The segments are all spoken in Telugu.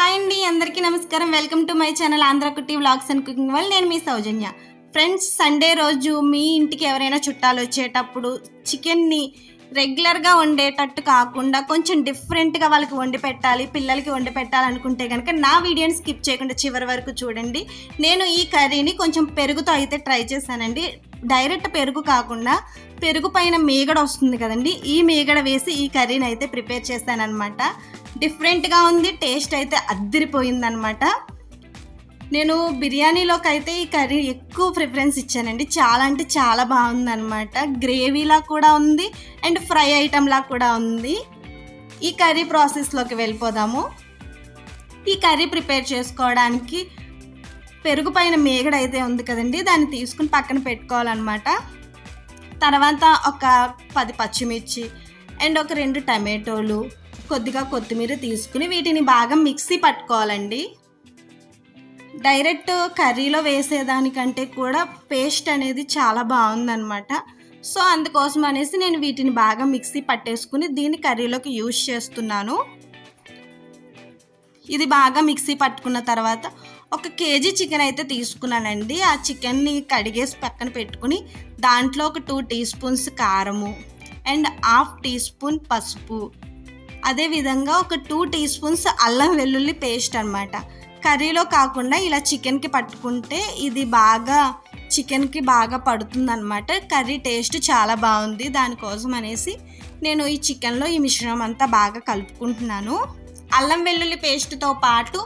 హాయ్ అండి అందరికీ నమస్కారం. Welcome to my channel Andhra Kutti vlogs and cooking వల్ల నేను మీ సౌజన్య. ఫ్రెండ్స్ సండే రోజు మీ ఇంటికి ఎవరైనా చుట్టాలు వచ్చేటప్పుడు చికెన్ని రెగ్యులర్గా వండేటట్టు కాకుండా కొంచెం డిఫరెంట్గా వాళ్ళకి వండి పెట్టాలి పిల్లలకి వండి పెట్టాలనుకుంటే కనుక నా వీడియోని స్కిప్ చేయకుండా చివరి వరకు చూడండి. నేను ఈ కర్రీని కొంచెం పెరుగుతో అయితే ట్రై చేశానండి. డైరెక్ట్ పెరుగు కాకుండా పెరుగు పైన మీగడ వస్తుంది కదండి. ఈ మీగడ వేసి ఈ కర్రీని అయితే ప్రిపేర్ చేశానమాట డిఫరెంట్గా ఉంది టేస్ట్ అయితే అద్దరిపోయిందనమాట నేను బిర్యానీలోకి అయితే ఈ కర్రీ ఎక్కువ ప్రిఫరెన్స్ ఇచ్చానండి. చాలా అంటే చాలా బాగుందనమాట గ్రేవీలా కూడా ఉంది అండ్ ఫ్రై ఐటెంలా కూడా ఉంది. ఈ కర్రీ ప్రాసెస్లోకి వెళ్ళిపోదాము. ఈ కర్రీ ప్రిపేర్ చేసుకోవడానికి పెరుగు పైన మేగడ అయితే ఉంది కదండి. దాన్ని తీసుకుని పక్కన పెట్టుకోవాలన్నమాట. తర్వాత ఒక పది పచ్చిమిర్చి అండ్ ఒక రెండు టమాటోలు కొద్దిగా కొత్తిమీర తీసుకుని వీటిని బాగా మిక్సీ పట్టుకోవాలండి. డైరెక్ట్ కర్రీలో వేసేదానికంటే కూడా పేస్ట్ అనేది చాలా బాగుందన్నమాట. సో అందుకోసం అనేసి నేను వీటిని బాగా మిక్సీ పట్టేసుకుని దీన్ని కర్రీలోకి యూజ్ చేస్తున్నాను. ఇది బాగా మిక్సీ పట్టుకున్న తర్వాత ఒక కేజీ చికెన్ అయితే తీసుకున్నానండి. ఆ చికెన్ని కడిగేసి పక్కన పెట్టుకుని దాంట్లో ఒక టూ టీ స్పూన్స్ కారము అండ్ హాఫ్ టీ స్పూన్ పసుపు. అదేవిధంగా ఒక టూ టీ స్పూన్స్ అల్లం వెల్లుల్లి పేస్ట్ అనమాట కర్రీలో కాకుండా ఇలా చికెన్కి పట్టుకుంటే ఇది బాగా చికెన్కి బాగా పడుతుంది అనమాట కర్రీ టేస్ట్ చాలా బాగుంది. దానికోసం అనేసి నేను ఈ చికెన్లో ఈ మిశ్రమం అంతా బాగా కలుపుకుంటున్నాను. అల్లం వెల్లుల్లి పేస్ట్తో పాటు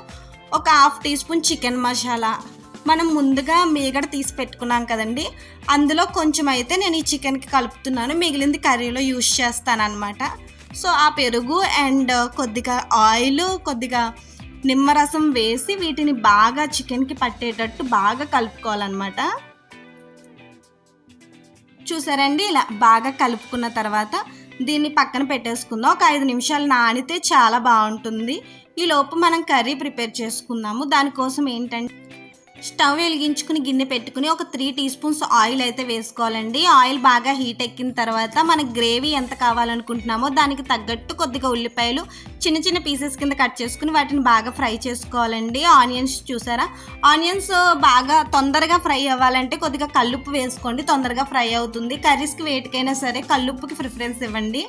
ఒక half tea spoon chicken masala. మనం ముందుగా మీగడ తీసి పెట్టుకున్నాం కదండి. అందులో కొంచెం అయితే నేను ఈ చికెన్కి కలుపుతున్నాను. మిగిలింది కర్రీలో యూస్ చేస్తాను అనమాట సో ఆ పెరుగు అండ్ కొద్దిగా ఆయిల్ కొద్దిగా నిమ్మరసం వేసి వీటిని బాగా చికెన్కి పట్టేటట్టు బాగా కలుపుకోవాలన్నమాట. చూసారండి? ఇలా బాగా కలుపుకున్న తర్వాత దీన్ని పక్కన పెట్టేసుకుందాం. ఒక ఐదు నిమిషాలు నానితే చాలా బాగుంటుంది. ఈ మనం కర్రీ ప్రిపేర్ చేసుకుందాము. దానికోసం ఏంటంటే స్టవ్ వెలిగించుకుని గిన్నె పెట్టుకుని ఒక త్రీ టీ స్పూన్స్ ఆయిల్ అయితే వేసుకోవాలండి. ఆయిల్ బాగా హీట్ ఎక్కిన తర్వాత మన గ్రేవీ ఎంత కావాలనుకుంటున్నామో దానికి తగ్గట్టు కొద్దిగా ఉల్లిపాయలు చిన్న చిన్న పీసెస్ కింద కట్ చేసుకుని వాటిని బాగా ఫ్రై చేసుకోవాలండి. ఆనియన్స్ చూసారా? ఆనియన్స్ బాగా తొందరగా ఫ్రై అవ్వాలంటే కొద్దిగా కల్లుప్పు వేసుకోండి. తొందరగా ఫ్రై అవుతుంది. కర్రీస్కి వేటికైనా సరే కల్లుప్పుకి ప్రిఫరెన్స్ ఇవ్వండి.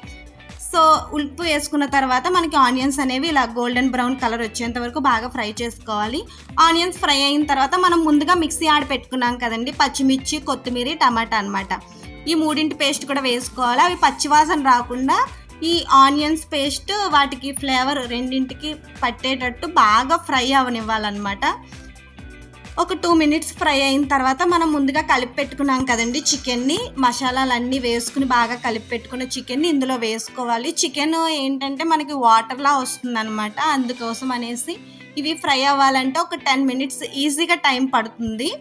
సో ఉప్పు వేసుకున్న తర్వాత మనకి ఆనియన్స్ అనేవి ఇలా గోల్డెన్ బ్రౌన్ కలర్ వచ్చేంత వరకు బాగా ఫ్రై చేసుకోవాలి. ఆనియన్స్ ఫ్రై అయిన తర్వాత మనం ముందుగా మిక్సీ ఆడ పెట్టుకున్నాం కదండి పచ్చిమిర్చి కొత్తిమీర టమాటా అనమాట ఈ మూడింటి పేస్ట్ కూడా వేసుకోవాలి. అవి పచ్చివాసన రాకుండా ఈ ఆనియన్స్ పేస్ట్ వాటికి ఫ్లేవర్ రెండింటికి పట్టేటట్టు బాగా ఫ్రై అవనివ్వాలన్నమాట. ఒక టూ మినిట్స్ ఫ్రై అయిన తర్వాత మనం ముందుగా కలిపి పెట్టుకున్నాం కదండి చికెన్ని. మసాలాలన్నీ వేసుకుని బాగా కలిపి పెట్టుకున్న చికెన్ని ఇందులో వేసుకోవాలి. చికెన్ ఏంటంటే మనకి వాటర్లా వస్తుంది అనమాట అందుకోసం అనేసి ఇవి ఫ్రై అవ్వాలంటే ఒక టెన్ మినిట్స్ ఈజీగా టైం పడుతుంది.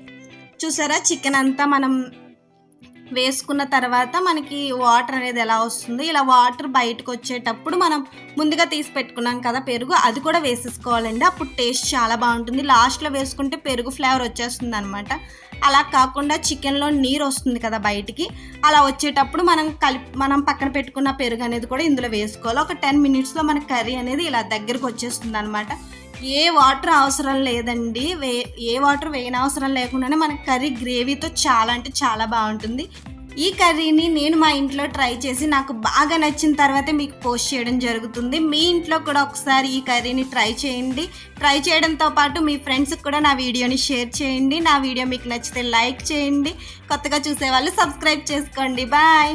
చూసారా? చికెన్ అంతా మనం వేసుకున్న తర్వాత మనకి వాటర్ అనేది ఎలా వస్తుంది? ఇలా వాటర్ బయటకు వచ్చేటప్పుడు మనం ముందుగా తీసి పెట్టుకున్నాం కదా పెరుగు అది కూడా వేసేసుకోవాలండి. అప్పుడు టేస్ట్ చాలా బాగుంటుంది. లాస్ట్లో వేసుకుంటే పెరుగు ఫ్లేవర్ వచ్చేస్తుంది అనమాట అలా కాకుండా చికెన్లో నీరు వస్తుంది కదా బయటికి అలా వచ్చేటప్పుడు మనం కలిపి మనం పక్కన పెట్టుకున్న పెరుగు అనేది కూడా ఇందులో వేసుకోవాలి. ఒక టెన్ మినిట్స్లో మన కర్రీ అనేది ఇలా దగ్గరకు వచ్చేస్తుంది అనమాట ఏ వాటర్ అవసరం లేదండి. వే ఏ వాటర్ వేయన అవసరం లేకుండానే మన కర్రీ గ్రేవీతో చాలా అంటే చాలా బాగుంటుంది. ఈ కర్రీని నేను మా ఇంట్లో ట్రై చేసి నాకు బాగా నచ్చిన తర్వాతే మీకు పోస్ట్ చేయడం జరుగుతుంది. మీ ఇంట్లో కూడా ఒకసారి ఈ కర్రీని ట్రై చేయండి. ట్రై చేయడంతో పాటు మీ ఫ్రెండ్స్కి కూడా నా వీడియోని షేర్ చేయండి. నా వీడియో మీకు నచ్చితే లైక్ చేయండి. కొత్తగా చూసేవాళ్ళు సబ్స్క్రైబ్ చేసుకోండి. బాయ్.